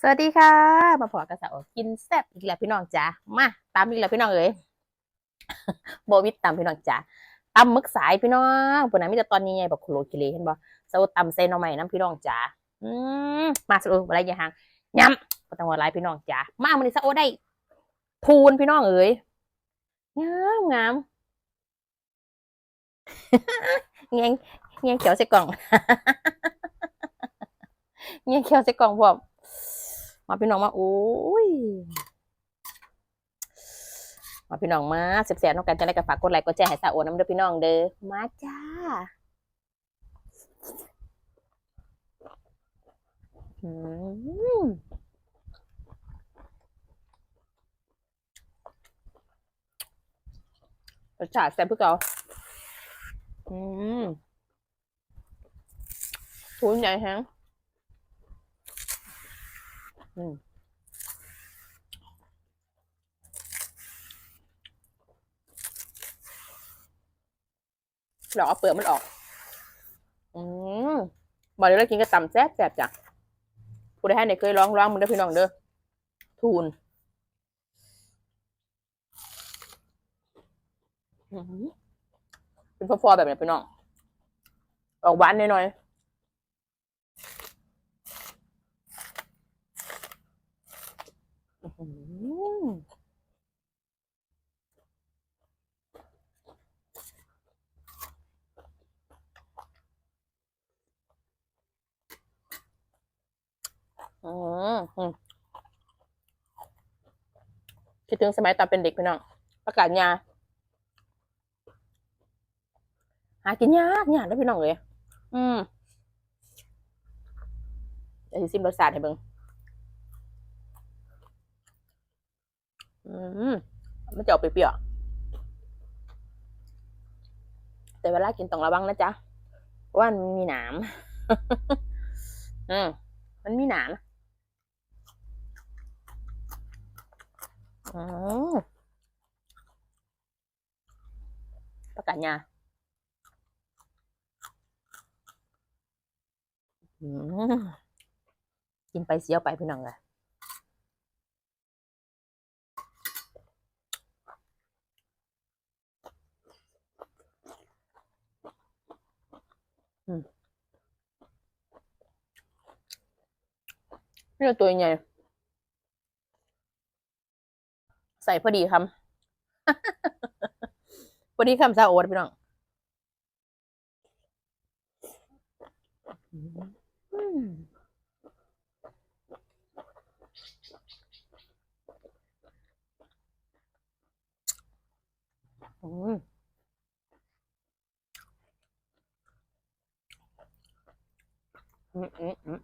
สวัสดีค่ะ มาพอกระสากินแซ่บอีกแล้วพี่น้องจ๋ามาตามอีกแล้วพี่น้องเอ๋ยโบวิดตามพี่น้องจ๋าตำมึกสายพี่น้องปุ่นนั้นมีแต่ตอนนี้ไงบอกโคโลกิเลเห็นบ่เซาตำเซนเอาใหม่น้ำพี่น้องจ๋าอืมมาสรุปอะไรอย่างห่างย้ำก็ต้องว่าไรพี่น้องจ๋ามามันนี้ซะโอได้พูนพี่น้องเอ๋ยงามงามเงี้ยเงี้ยเขียวใส่กล่องเงี้ยเขียวใส่กล่องพร้อ มาพี่น้องมาโอ้ยมาพี่น้องมาเสียบๆน้องกันจะได้กับฝากกดไลค์กดแชร์ให้สาวโอน้ำเด้อพี่น้องเด้อมาจ้าอืมรสชาติแซ่บพื่อเก่าอืมทุนใหญ่แฮง อืมเราเอาเปลือกมันออก อืมบอกเลยว่ากินกระตำแซ่บแซ่บจ้ะผู้ใดให้เนี่ยเคยร้องร้องมึงเด้พี่น้องเด้อ ทูนอื้อหือเป็นฟอๆแบบนี้พี่น้อง ออกหวานหน่อยๆอื้อหือ อืมอืมคิ ดถึงสมัยตอนเป็นเด็กพี่น้องประกาศยาหากินยากยากได้อพี่น้องเลยอืมเดี๋ยวซิมรสชาติให้เบิ่งอืมมันจะออกเปรี้ยวแต่เวลากินต้องระวังนะจ๊ะเพราะว่ามันมีหนาม อืมมันมีหนาม อืมประกาศยาอืมกินไปเสียวไปพี่น้องเลยอืมนี่ตัวใหญ่ ใส่พอดีคำ พอดีคำซาโอ๊ตพี่น้องอืมอืมอืม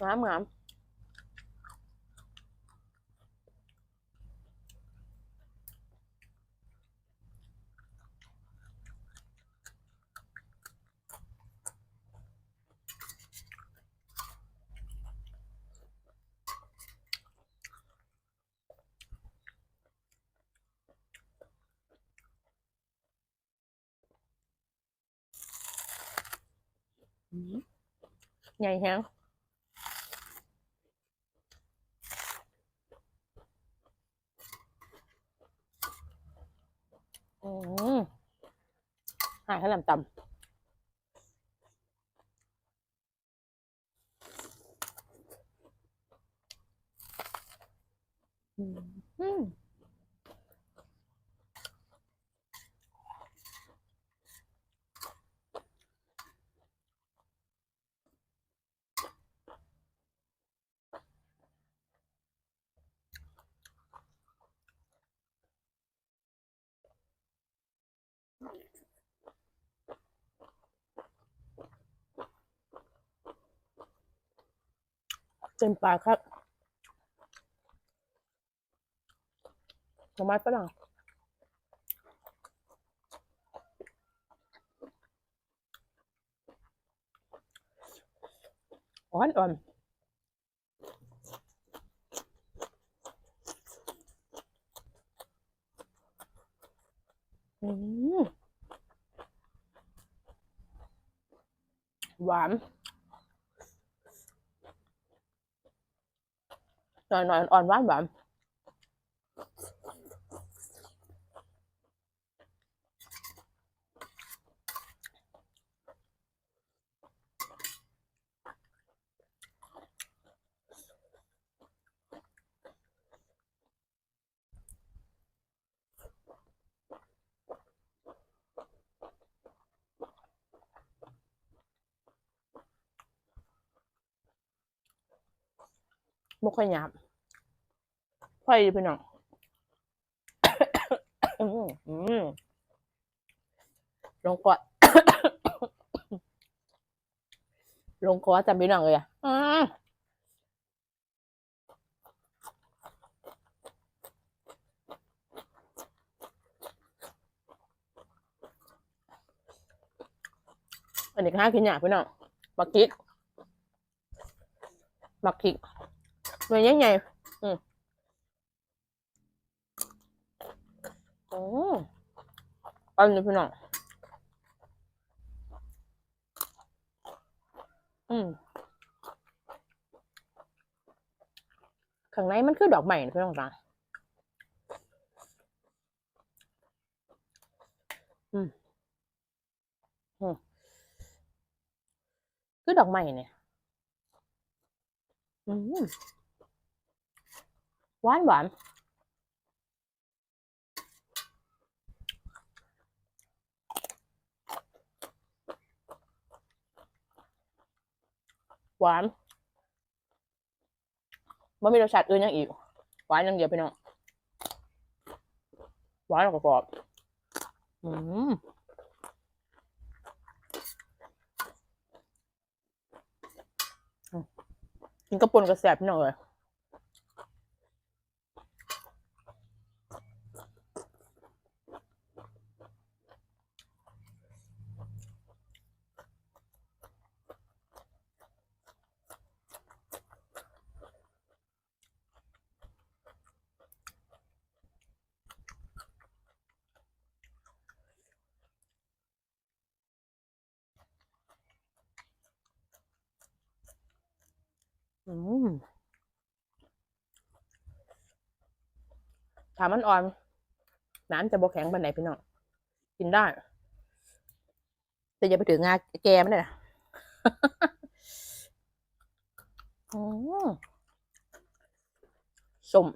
อืมอืมงามงามอืมใหญ่แฮง อืม หายให้ล เต็มปากครับหน่อไม้ฝรั่งอ่อนอ่อนหวาน หน่อย หน่อยอ่อนๆหวาบ่ค่อยหยาบไฟพี่น้องลงกอนลงคอจำพี่น้องเลยอะอันนี้ก็ห้ากินหยาพี่น้องบักคิกบักคิก หน่วยยังไงอืมโอ้อันนี้พี่น้อง อืมข้างในมันคือดอกไม้นะพี่น้องจ้าอืม อืม คือดอกไม้เนี่ย อืม หวานหวานหวานไม่มีรสชาติอื่นยังอีก หวานอย่างเดียวพี่น้อง หวานแล้วก็กรอบอืมกินกระปุนกระแสบพี่น้องเลย ถามมันอ่อน น้ำจะบกแข็งปานไหนพี่น้อง กินได้ แต่อย่าไปถึงงาแกมันเลยนะส้ม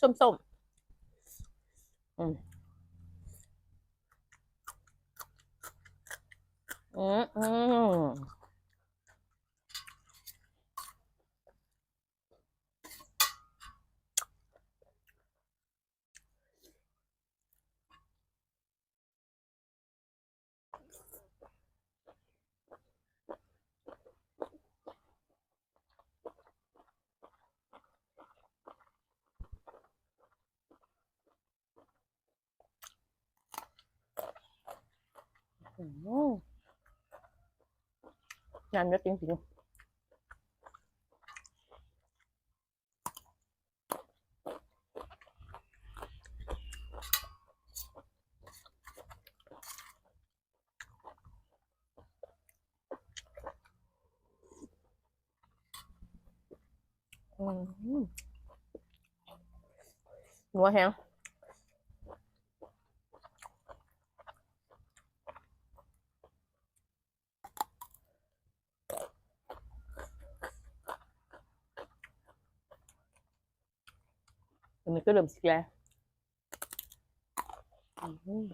ส้มส้มอืมอืมอืม อืมงานเย อะจริงๆอืมนัวแฮงอันนี้ก็เริ่มสิแล้วอืม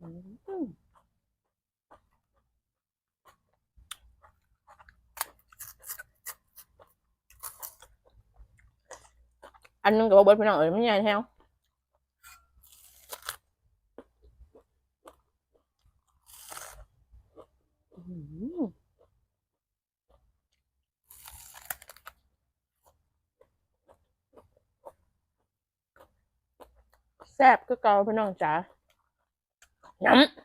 อืม อันนึงกับว่าเบิร์ดพี่น้องเอ๋ยไม่ใหญ่แท้วอืมแซ่บก็เกาพี่น้องจ๋าย้ำ